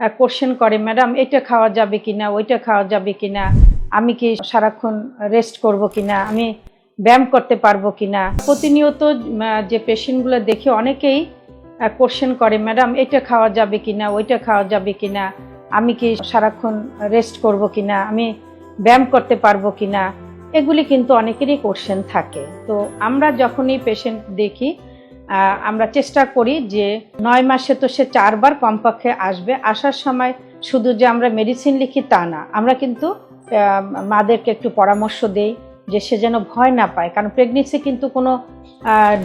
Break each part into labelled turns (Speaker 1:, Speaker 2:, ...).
Speaker 1: Question করে madam এটা খাওয়া যাবে কিনা? ওইটা খাওয়া যাবে কিনা? আমি কি সারাক্ষণ রেস্ট করব কিনা? আমি ব্যায়াম করতে পারব কিনা? প্রতিনিয়ত যে পেশেন্টগুলো দেখে, অনেকেই কোশ্চেন করে ম্যাডাম এটা খাওয়া যাবে কিনা? ওইটা খাওয়া যাবে কিনা? আমি কি সারাক্ষণ রেস্ট করব কিনা? আমি ব্যায়াম করতে পারব কিনা? এগুলি কিন্তু অনেকেরই কোশ্চেন থাকে। তো আমরা যখনই পেশেন্ট দেখি আমরা চেষ্টা করি যে নয় মাসে তো সে চারবার কমপক্ষে আসবে। আসার সময় শুধু যে আমরা মেডিসিন লিখি তা না আমরা কিন্তু মাদেরকে একটু পরামর্শ দেই যে সে যেন ভয় না পায়। কারণ প্রেগনেন্সি কিন্তু কোনো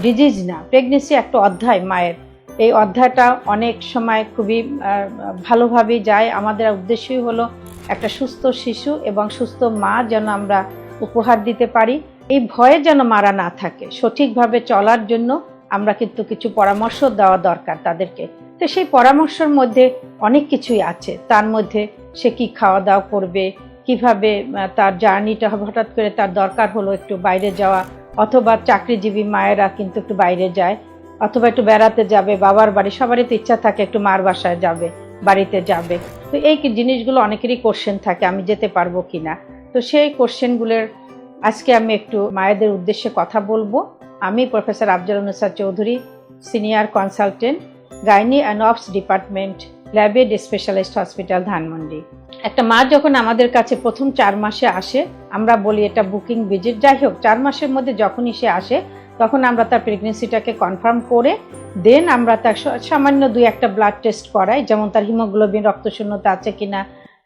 Speaker 1: ডিজিজ না। প্রেগনেন্সি একটা অধ্যায় মায়ের। এই অধ্যায়টা অনেক সময় খুবই আহ, ভালোভাবেই যায়। আমাদের উদ্দেশ্যই হলো একটা সুস্থ শিশু এবং সুস্থ মা যেন আমরা উপহার দিতে পারি। এই ভয়ে যেন মারা না থাকে। সঠিকভাবে চলার জন্য আমরা কিন্তু কিছু পরামর্শ দেওয়া দরকার তাদেরকে। তো সেই পরামর্শের মধ্যে অনেক কিছুই আছে। তার মধ্যে সে কি খাওয়া দাওয়া করবে, কীভাবে তার জার্নিটা হঠাৎ করে তার দরকার হলো একটু বাইরে যাওয়া, অথবা চাকরিজীবী মায়েরা কিন্তু একটু বাইরে যায়, অথবা একটু বেড়াতে যাবে, বাবার বাড়ি, সবারই তো ইচ্ছা থাকে একটু মার বাসায় যাবে, বাড়িতে যাবে। তো এই জিনিসগুলো অনেকেরই কোশ্চেন থাকে, আমি যেতে পারব কিনা? তো সেই কোশ্চেনগুলোর আজকে আমি একটু মায়েদের উদ্দেশ্যে কথা বলব। আমি professor Afzal Nusar Chowdhury, senior consultant, gynae and obs department Labaid specialist hospital Dhanmondi. একটা মা যখন আমাদের কাছে প্রথম চার মাসে আসে, আমরা বলি এটা বুকিং ভিজিট। যাই হোক, চার মাসের মধ্যে যখনই সে আসে, তখন আমরা তার প্রেগনেন্সিটাকে কনফার্ম করে, দেন আমরা তার সামান্য দুই একটা ব্লাড টেস্ট করাই, যেমন তার হিমোগ্লোবিন, রক্তশূন্যতা আছে কিনা,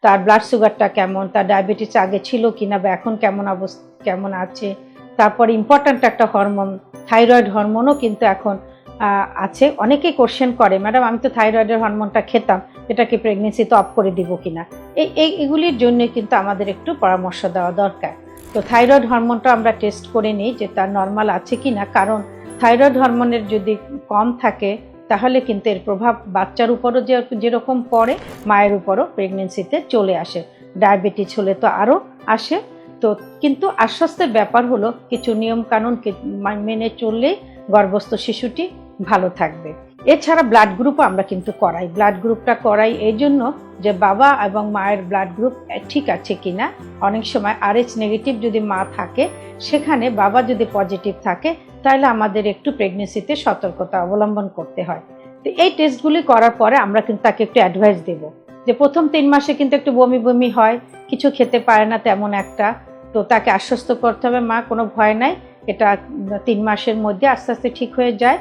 Speaker 1: তার ব্লাড সুগারটা কেমন, তার ডায়াবেটিস আগে ছিল কিনা, বা এখন কেমন অবস্থা, কেমন আছে তারপর ইম্পর্ট্যান্ট একটা হরমোন থাইরয়েড হরমোনও কিন্তু এখন আছে। অনেকেই কোশ্চেন করে ম্যাডাম আমি তো থাইরয়েডের হরমোনটা খেতাম এটা কি প্রেগনেন্সিতে অফ করে দিব কিনা? এই, এই- এগুলির জন্য কিন্তু আমাদের একটু পরামর্শ দেওয়া দরকার। তো থাইরয়েড হরমোনটা আমরা টেস্ট করে নিই যে তার নর্মাল আছে কি না কারণ থাইরয়েড হরমোনের যদি কম থাকে, তাহলে কিন্তু এর প্রভাব বাচ্চার উপরও যে, যেরকম পড়ে, মায়ের উপরও প্রেগনেন্সিতে চলে আসে। ডায়াবেটিস হলে তো আরও আসে। তো কিন্তু আশ্বস্তের ব্যাপার হলো, কিছু নিয়ম কানুন মেনে চললেই গর্ভস্থ শিশুটি ভালো থাকবে। এছাড়া ব্লাড গ্রুপও আমরা কিন্তু করাই। ব্লাড গ্রুপটা করাই এই জন্য যে বাবা এবং মায়ের ব্লাড গ্রুপ ঠিক আছে কিনা। অনেক সময় আরএইচ নেগেটিভ যদি মা থাকে, সেখানে বাবা যদি পজিটিভ থাকে, তাহলে আমাদের একটু প্রেগনেন্সিতে সতর্কতা অবলম্বন করতে হয়। তো এই টেস্টগুলি করার পরে আমরা কিন্তু তাকে একটু অ্যাডভাইস দেব যে প্রথম তিন মাসে কিন্তু একটু বমি বমি হয় কিছু খেতে পারে না তেমন একটা। তো তাকে আশ্বস্ত করতে হবে, মা, কোনো ভয় নাই। এটা তিন মাসের মধ্যে আস্তে আস্তে ঠিক হয়ে যায়।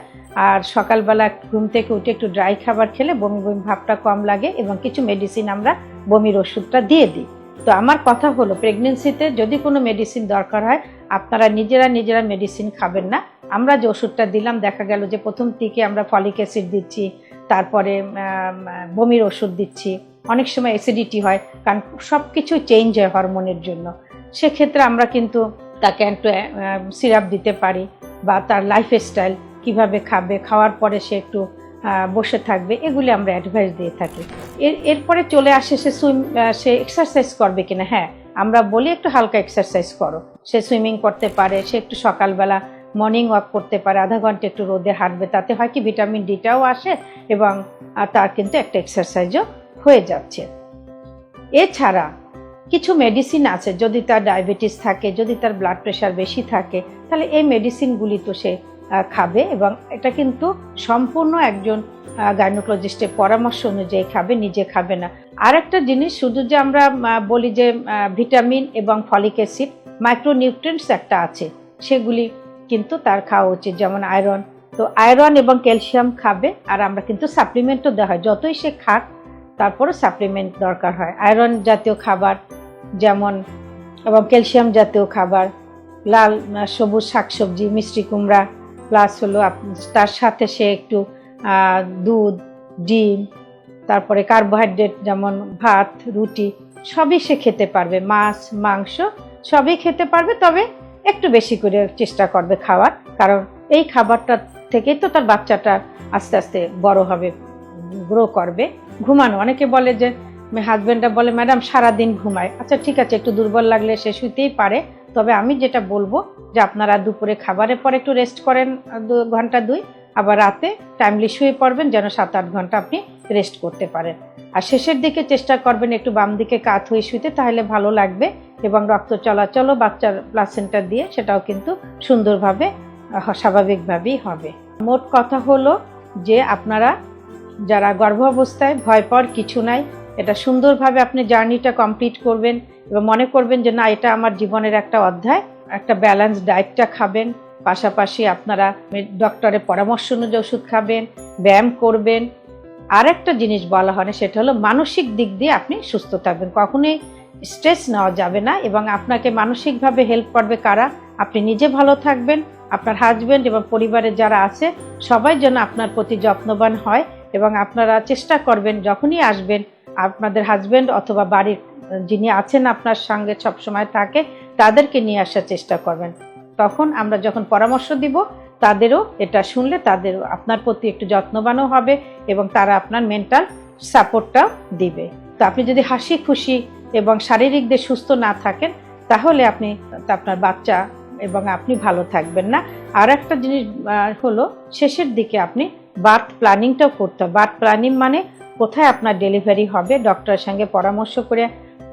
Speaker 1: আর সকালবেলা ঘুম থেকে উঠে একটু ড্রাই খাবার খেলে বমি বমি ভাবটা কম লাগে এবং কিছু মেডিসিন আমরা বমির ওষুধটা দিয়ে দিই। তো আমার কথা হলো প্রেগনেন্সিতে যদি কোনো মেডিসিন দরকার হয়, আপনারা নিজেরা নিজেরা মেডিসিন খাবেন না। আমরা যে ওষুধটা দিলাম, দেখা গেল যে প্রথম থেকে আমরা ফলিক অ্যাসিড দিচ্ছি, তারপরে বমির ওষুধ দিচ্ছি। অনেক সময় অ্যাসিডিটি হয়, কারণ সব কিছু চেঞ্জ হয় হরমোনের জন্য। সেক্ষেত্রে আমরা কিন্তু তাকে একটু সিরাপ দিতে পারি বা তার লাইফ স্টাইল কীভাবে খাবে, খাওয়ার পরে সে একটু বসে থাকবে, এগুলি আমরা অ্যাডভাইস দিয়ে থাকি। এর, এরপরে চলে আসে সে সুইম সে এক্সারসাইজ করবে কিনা। হ্যাঁ আমরা বলি একটু হালকা এক্সারসাইজ করো। সে সুইমিং করতে পারে, সে একটু সকালবেলা মর্নিং ওয়াক করতে পারে, আধা ঘণ্টা একটু রোদে হাঁটবে, তাতে হয় কি ভিটামিন ডিটাও আসে এবং তার কিন্তু একটা এক্সারসাইজও হয়ে যাচ্ছে। এছাড়া কিছু মেডিসিন আছে, যদি তার ডায়াবেটিস থাকে, যদি তার ব্লাড প্রেশার বেশি থাকে, তাহলে এই মেডিসিনগুলি তো সে খাবে এবং এটা কিন্তু সম্পূর্ণ একজন গাইনোকোলজিস্টের পরামর্শ অনুযায়ী খাবে, নিজে খাবে না। আর একটা জিনিস, শুধু যে আমরা বলি যে ভিটামিন এবং ফলিক অ্যাসিড মাইক্রোনিউট্রিয়েন্টস একটা আছে, সেগুলি কিন্তু তার খাওয়া উচিত, যেমন আয়রন তো আয়রন এবং ক্যালসিয়াম খাবে, আর আমরা কিন্তু সাপ্লিমেন্টও দেওয়া হয়। যতই সে খাক তারপরও সাপ্লিমেন্ট দরকার হয়। আয়রন জাতীয় খাবার যেমন, এবং ক্যালসিয়াম জাতীয় খাবার, লাল সবুজ শাকসবজি, মিষ্টি কুমড়া প্লাস হলো তার সাথে সে একটু দুধ, ডিম, তারপরে কার্বোহাইড্রেট যেমন ভাত, রুটি, সবই সে খেতে পারবে। মাছ, মাংস সবই খেতে পারবে, তবে একটু বেশি করে চেষ্টা করবে খাওয়ার, কারণ এই খাবারটা থেকেই তো তার বাচ্চাটা আস্তে আস্তে বড় হবে গ্রো করবে। ঘুমানো। অনেকে বলে যে হাজব্যান্ডরা বলে ম্যাডাম সারাদিন ঘুমায়। আচ্ছা ঠিক আছে, একটু দুর্বল লাগলে সে শুইতেই পারে। তবে আমি যেটা বলব যে, আপনারা দুপুরে খাবারের পর একটু রেস্ট করেন দু ঘণ্টা দুই। আবার রাতে টাইমলি শুয়ে পড়বেন, যেন সাত আট ঘণ্টা আপনি রেস্ট করতে পারেন। আর শেষের দিকে চেষ্টা করবেন একটু বাম দিকে কাত হয়ে শুইতে, তাহলে ভালো লাগবে এবং রক্ত চলাচলও বাচ্চার প্লাসেন্টা দিয়ে সেটাও কিন্তু সুন্দরভাবে স্বাভাবিকভাবেই হবে। মোট কথা হলো যে, আপনারা যারা গর্ভাবস্থায় ভয় পাওয়ার কিছু নাই, এটা সুন্দরভাবে আপনি জার্নিটা কমপ্লিট করবেন এবং মনে করবেন যে না, এটা আমার জীবনের একটা অধ্যায়, একটা ব্যালেন্স ডায়েটটা খাবেন, পাশাপাশি আপনারা ডক্টরের পরামর্শ অনুযায়ী ওষুধ খাবেন, ব্যায়াম করবেন। আর একটা জিনিস বলা হয় না, সেটা হলো মানসিক দিক দিয়ে আপনি সুস্থ থাকবেন। কখনোই স্ট্রেস নেওয়া যাবে না এবং আপনাকে মানসিকভাবে হেল্প করবে কারা? আপনি নিজে ভালো থাকবেন, আপনার হাজবেন্ড এবং পরিবারের যারা আছে, সবাই যেন আপনার প্রতি যত্নবান হয়। এবং আপনারা চেষ্টা করবেন যখনই আসবেন, আপনাদের হাজবেন্ড অথবা বাড়ির, যিনি আছেন আপনার সঙ্গে সবসময় থাকে, তাদেরকে নিয়ে আসার চেষ্টা করবেন। তখন আমরা যখন পরামর্শ দিব, তাদেরও এটা শুনলে তাদেরও আপনার প্রতি একটু যত্নবানও হবে এবং তারা আপনার মেন্টাল সাপোর্টটাও দিবে। তো আপনি যদি হাসি খুশি এবং শারীরিক দিয়ে সুস্থ না থাকেন, তাহলে আপনি আপনার বাচ্চা এবং আপনি ভালো থাকবেন না। আর একটা জিনিস হলো শেষের দিকে আপনি বার্থ প্ল্যানিংটাও করতে হবে। বার্থ প্ল্যানিং মানে কোথায় আপনার ডেলিভারি হবে, ডক্টরের সঙ্গে পরামর্শ করে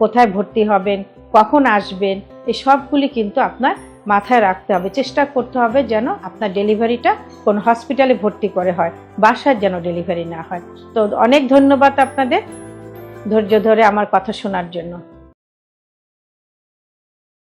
Speaker 1: কোথায় ভর্তি হবেন, কখন আসবেন, এই সবগুলি কিন্তু আপনার মাথায় রাখতে হবে। চেষ্টা করতে হবে যেন আপনার ডেলিভারিটা কোন হসপিটালে ভর্তি করে হয়, বাসায় যেন ডেলিভারি না হয়। তো অনেক ধন্যবাদ আপনাদের ধৈর্য ধরে আমার কথা শোনার জন্য।